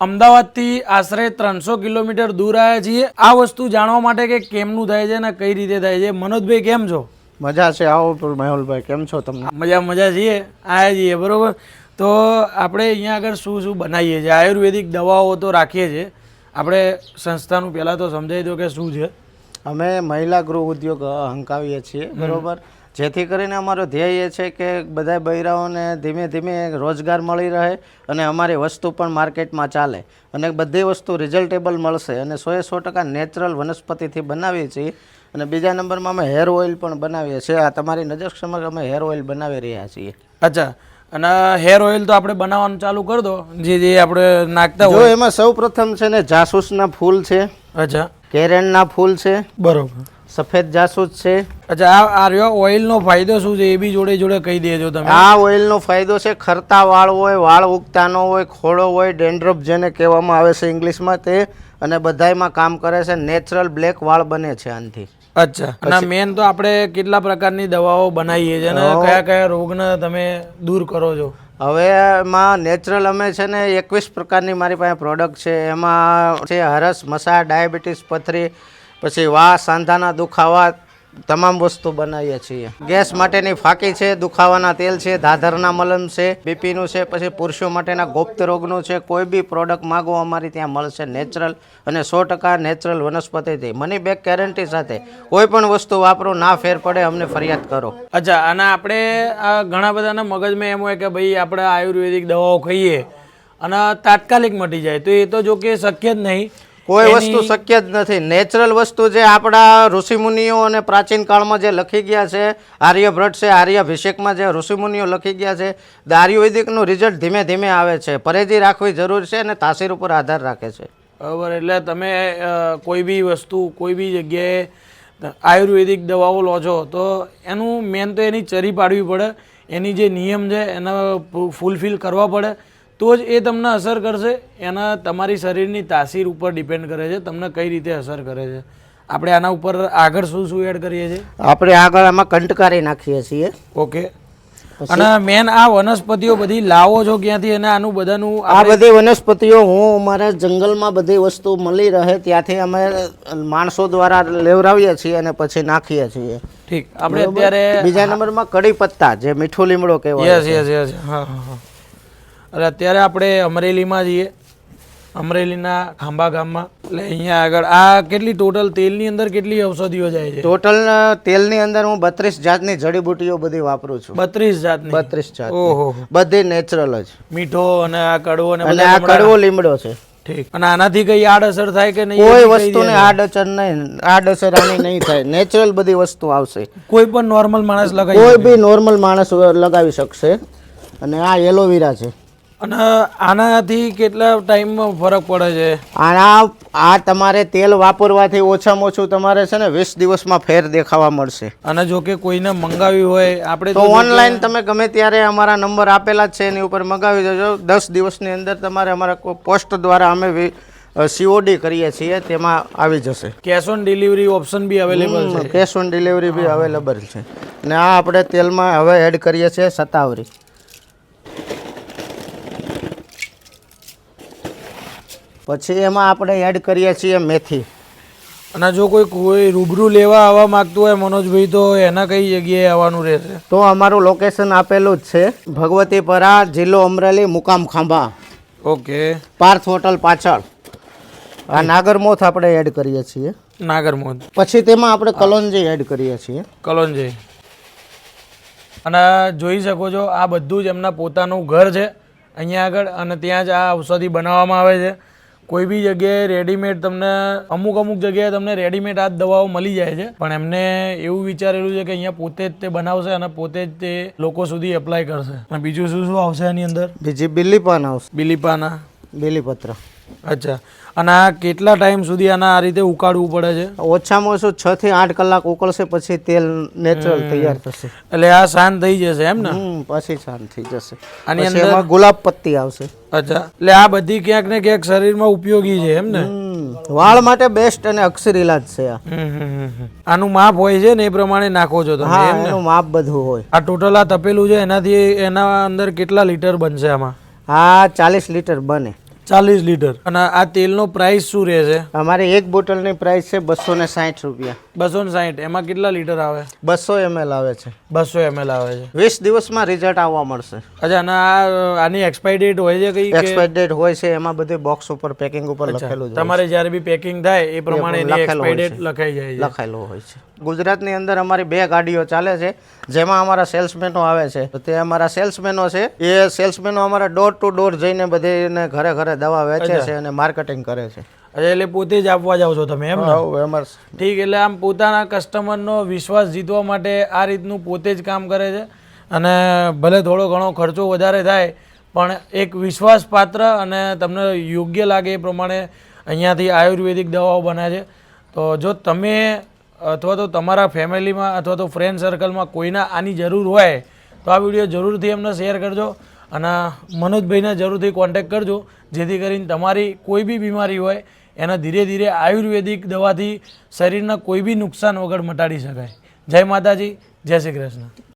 અમદાવાદથી આશરે ત્રણસો કિલોમીટર દૂર આવ્યા છીએ. આ વસ્તુ જાણવા માટે કે કેમનું થાય છે અને કઈ રીતે થાય છે? મનોજભાઈ કેમ છો? મજા છે. આવો મેહુલભાઈ કેમ છો તમને? મજા મજા છીએ. આવ્યા છીએ બરોબર? તો આપણે અહીંયા આગળ શું શું બનાવીએ છીએ? આયુર્વેદિક દવાઓ તો રાખીએ છીએ. આપણે સંસ્થાનું પહેલાં તો સમજાવી દો કે શું છે. અમે મહિલા ગૃહ ઉદ્યોગ હંકાવીએ છીએ બરોબર? જેથી કરીને અમારો ધ્યેય એ છે કે બધા બૈરાઓને ધીમે ધીમે રોજગાર મળી રહે અને અમારી વસ્તુ પણ માર્કેટમાં ચાલે. અને બધી વસ્તુ રિઝલ્ટેબલ મળશે અને સોએ સો ટકા નેચરલ વનસ્પતિથી બનાવીએ છીએ. અને બીજા નંબરમાં અમે હેર ઓઇલ પણ બનાવીએ છીએ. આ તમારી નજર સમક્ષ અમે હેર ઓઇલ બનાવી રહ્યા છીએ. અચ્છા. અને હેર ઓઇલ તો આપણે બનાવવાનું ચાલુ કરી દો. જે જે આપણે નાખતા હોય. એમાં સૌ પ્રથમ છે ને જાસૂસના ફૂલ છે. અચ્છા. કેરેનના ફૂલ છે. બરોબર. સફેદ જાસૂસ છે. અચ્છા આ આ ઓઇલનો ફાયદો શું છે? એ બી જોડે જોડે કહી દેજો તમે. આ ઓઇલનો ફાયદો છે ખરતા વાળ હોય વાળ ઉગતાનો હોય ખોડો હોય ડેન્ડ્રફ જેને કહેવામાં આવે છે ઇંગ્લિશમાં તે અને બધાયમાં કામ કરે છે નેચરલ બ્લેક વાળ બને છે આનાથી. અચ્છા અને મેન તો આપણે કેટલા પ્રકારની દવાઓ બનાવીએ છીએ અને કયા કયા રોગને તમે દૂર કરો છો? હવે એમાં નેચરલ અમે છે ને એકવીસ પ્રકારની મારી પાસે પ્રોડક્ટ છે. એમાં છે હરસ મસા ડાયાબિટીસ પથરી પછી વા સાંધાના દુખાવા તમામ વસ્તુ બનાવીએ છીએ. ગેસ માટેની ફાકી છે, દુખાવાના તેલ છે ધાધરના મલમ છે, બીપીનું છે, પછી પુરુષો માટેના ગુપ્ત રોગનું છે, કોઈ બી પ્રોડક્ટ માગો અમારી ત્યાં મળશે નેચરલ અને સો ટકા નેચરલ વનસ્પતિથી. મની બેક ગેરંટી સાથે કોઈ પણ વસ્તુ વાપરો, ના ફેર પડે, અમને ફરિયાદ કરો. અચ્છા, અને આપણે ઘણા બધાના મગજમાં એમ હોય કે ભાઈ આપણે આયુર્વેદિક દવાઓ ખાઈએ અને તાત્કાલિક મટી જાય, તો એ તો જો કે શક્ય જ નહીં. કોઈ વસ્તુ શક્ય જ નથી. નેચરલ વસ્તુ જે આપણા ઋષિમુનિઓ અને પ્રાચીન કાળમાં જે લખી ગયા છે આર્યભટ્ટ છે આર્યાભિષેકમાં જે ઋષિમુનિઓ લખી ગયા છે આયુર્વેદિકનું રિઝલ્ટ ધીમે ધીમે આવે છે. પરેજી રાખવી જરૂર છે અને તાસીર ઉપર આધાર રાખે છે. બરાબર એટલે તમે કોઈ બી વસ્તુ કોઈ બી જગ્યાએ આયુર્વેદિક દવાઓ લો છો તો એનું મેન તો એની ચરી પાડવી પડે એની જે નિયમ છે એને ફૂલફિલ કરવા પડે તો જ એ તમને અસર કરશે. એના તમારી શરીરની તાસીર ઉપર ડિપેન્ડ કરે છે તમને કઈ રીતે અસર કરે છે. આપણે આના ઉપર આગળ શું શું એડ કરીએ છીએ? આપણે આગળ આમાં કંટકારી નાખીએ છીએ. ઓકે. અને મેન આ વનસ્પતિઓ બધી લાવો છો ક્યાંથી? અને આનું બધાનું આ બધી વનસ્પતિઓ હું અમારા જંગલમાં બધી વસ્તુ મળી રહે ત્યાંથી અમે માણસો દ્વારા લેવરાવીએ છીએ અને પછી નાખીએ છીએ. ઠીક. આપણે અત્યારે બીજા નંબરમાં કડી પત્તા જે મીઠો લીમડો કહેવાય યસ યસ યસ હા હા. અરે અત્યારે આપણે અમરેલીમાં જઈએ. અમરેલીના ખાંભા ગામમાં. એટલે અહીંયા આગળ આ કેટલી ટોટલ તેલની અંદર કેટલી ઔષધિઓ જાય છે? ટોટલ તેલની અંદર હું બત્રીસ જાતની જડીબુટીઓ બધી વાપરું છું. બત્રીસ જાતની? બત્રીસ જાત ઓહો. બધી નેચરલ જ. મીઠો અને આ કડવો અને અને આ કડવો લીમડો છે. ઠીક. અને આનાથી કઈ આડઅસર થાય કે નહીં? કોઈ વસ્તુને આડઅસર નહીં આડઅસર આની નહીં થાય. નેચરલ બધી વસ્તુ આવશે. કોઈ પણ નોર્મલ માણસ લગાવી કોઈ બી નોર્મલ માણસ લગાવી શકશે. અને આ એલોવેરા છે. અને આનાથી કેટલા ટાઈમમાં ફરક પડે છે? આના આ તમારે તેલ વાપરવાથી ઓછામાં ઓછું તમારે છે ને વીસ દિવસમાં ફેર દેખાવા મળશે. અને જો કે કોઈને મંગાવી હોય આપણે તો ઓનલાઈન તમે ગમે ત્યારે અમારા નંબર આપેલા જ છે એની ઉપર મંગાવી દેજો. દસ દિવસની અંદર તમારે અમારા પોસ્ટ દ્વારા અમે સીઓડી કરીએ છીએ તેમાં આવી જશે. Cash on delivery option B available છે? Cash on delivery B available છે. અને આ આપણે તેલમાં હવે એડ કરીએ છીએ સતાવરી. પછી એમાં આપણે એડ કરીએ છીએ મેથી. અને જો કોઈ કોઈ રૂબરૂ લેવા આવવા માંગતું હોય મનોજભાઈ તો એના કઈ જગ્યાએ આવવાનું રહેશે? તો અમારું લોકેશન આપેલું જ છે ભગવતીપરા જિલ્લો અમરેલી મુકામ ખાંભા. ઓકે. પાર્થ હોટલ પાછળ. આ નાગરમોથ આપણે એડ કરીએ છીએ. નાગરમોથ. પછી તેમાં આપણે કલોંજી એડ કરીએ છીએ. કલોંજી અને જોઈ શકો છો આ બધું જ એમના પોતાનું ઘર છે. અહીંયા આગળ અને ત્યાં જ આ ઔષધિ બનાવવામાં આવે છે. કોઈ બી જગ્યાએ રેડીમેડ તમને અમુક અમુક જગ્યાએ તમને રેડીમેડ આ દવાઓ મળી જાય છે. પણ એમને એવું વિચારેલું છે કે અહીંયા પોતે જ તે બનાવશે અને પોતે જ તે લોકો સુધી એપ્લાય કરશે. અને બીજું શું શું આવશે એની અંદર? બીજી બિલીપાન આવશે. બિલીપાના. બિલીપત્ર. અચ્છા. અને આ કેટલા ટાઈમ સુધી આના આ રીતે ઉકાળવું પડે છે? ઓછામાં ઓછું છ થી આઠ કલાક ઉકળશે પછી તેલ નેચરલ તૈયાર થશે. એટલે આ શાંત થઈ જશે એમ ને? પછી શાંત થઈ જશે. અને એમાં ગુલાબ પત્તી આવશે. અચ્છા. એટલે આ બધી ક્યાંક ને ક્યાંક શરીરમાં ઉપયોગી છે એમ ને? વાળ માટે બેસ્ટ અને અક્ષર ઇલાજ છે આ. આનું માપ હોય છે ને એ પ્રમાણે નાખો છો તમે હા એનું માપ બધું હોય. આ ટોટલ આ તપેલું છે એનાથી એના અંદર કેટલા લીટર બનશે આમાં? હા ચાલીસ લીટર બને. ચાલીસ લીટર. અને આ તેલનો પ્રાઇસ શું રહે છે? અમારી એક બોટલની પ્રાઇસ છે બસો ને સાઠ રૂપિયા. બસો ને સાહીઠ એમાં કેટલા લીટર આવે? બસો એમએલ આવે છે. બસો એમએલ આવે છે. વીસ દિવસમાં રિઝલ્ટ આવવા મળશે. અચ્છા અને આ આની એક્સપાયરી ડેટ હોય છે કઈ એક્સપાયરી ડેટ હોય છે એમાં બધે બોક્સ ઉપર પેકિંગ ઉપર લખેલું તમારે જ્યારે બી પેકિંગ થાય એ પ્રમાણે એની એક્સપાયરી ડેટ લખાઈ જાય લખાયેલું હોય છે. ગુજરાતની અંદર અમારી બે ગાડીઓ ચાલે છે જેમાં અમારા સેલ્સમેનો આવે છે. તો તે અમારા સેલ્સમેનો છે. એ સેલ્સમેનો અમારા ડોર ટુ ડોર જઈને બધે એને ઘરે દવા વેચે છે અને માર્કેટિંગ કરે છે. એટલે પોતે જ આપવા જાવ છો તમે એમ ને? ઠીક એટલે આમ પોતાના કસ્ટમરનો વિશ્વાસ જીતવા માટે આ રીતનું પોતે જ કામ કરે છે. અને ભલે થોડો ઘણો ખર્ચો વધારે થાય પણ એક વિશ્વાસપાત્ર અને તમને યોગ્ય લાગે એ પ્રમાણે અહીંયાથી આયુર્વેદિક દવાઓ બને છે. તો જો તમે અથવા તો તમારા ફેમિલીમાં અથવા તો ફ્રેન્ડ સર્કલમાં કોઈના આની જરૂર હોય તો આ વીડિયો જરૂરથી એમને શેર કરજો. અને મનોજભાઈને જરૂરથી કોન્ટેક કરજો. જેથી કરીને તમારી કોઈ બી બીમારી હોય, એના ધીરે ધીરે આયુર્વેદિક દવાથી શરીરના કોઈ બી નુકસાન વગર મટાડી શકાય. જય માતાજી, જય શ્રી કૃષ્ણ.